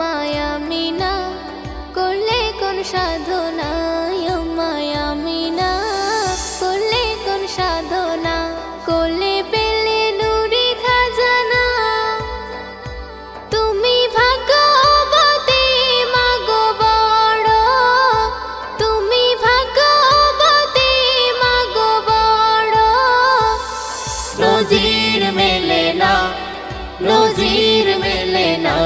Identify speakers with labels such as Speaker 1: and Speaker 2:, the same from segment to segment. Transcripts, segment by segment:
Speaker 1: মায়া মিনা করলে কোন সাধনা? ও মায়া মিনা করলে কোন সাধনা? করলে পেলে নুরি খাজানা। তুমি ভাগ্যবতী মাগো বড়, তুমি ভাগ্যবতী মাগো বড়।
Speaker 2: নজির মেলে না, নজির মেলে না।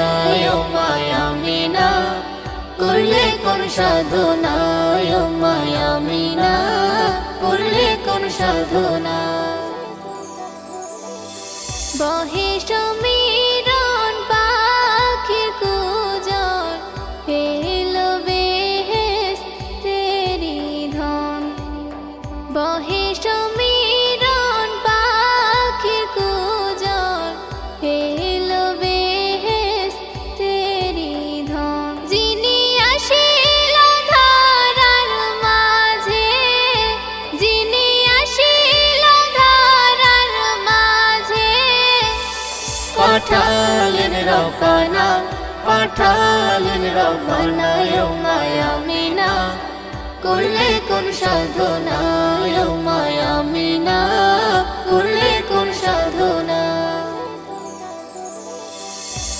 Speaker 2: করলে কোন সাধনা ও মায়া মিনা করলে কোন সাধনা
Speaker 1: বহে
Speaker 2: পাঠালেন রবানা পাঠালেন রবানা ও মায়া মিনা। করলে কোন সাধনা, ও মায়া মিনা। করলে কোন সাধনা।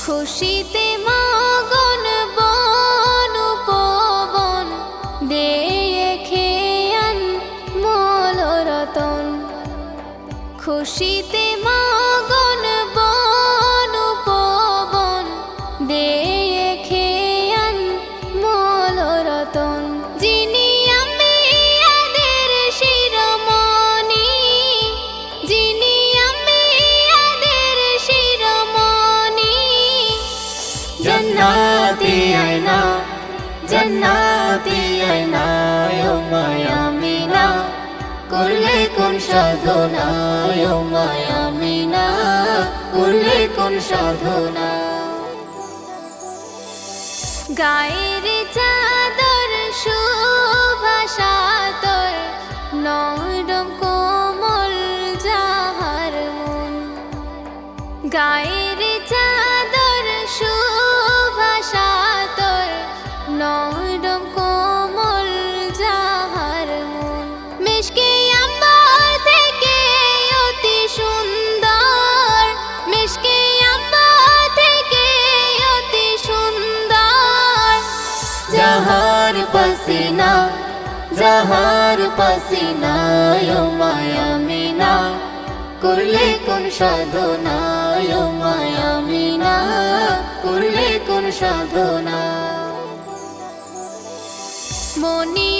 Speaker 1: খুশিতে মগন বন উপবন, দিয়ে খেয়ান মল রতন খুশিতে
Speaker 2: করলে কোন সাধনা? মায়া মিনা করলে কোন সাধনা?
Speaker 1: গায়ের চাদর সুভাষাতর যাহার
Speaker 2: পাসিনায় মায়ামিনা মায়া মিনা, করলে কোন সাধনায় মায়ামিনা মায়া মিনা, করলে কোন সাধনা।
Speaker 1: মনির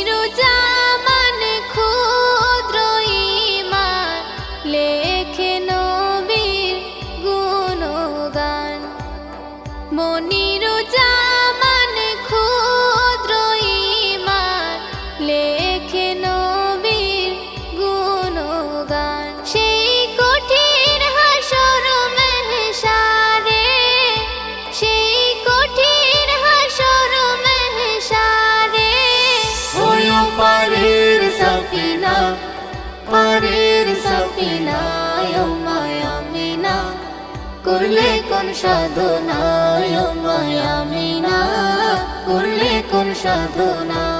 Speaker 2: করলে কোন সাধনা মায়ামিনা মায়া মিনা? করলে কোন সাধনা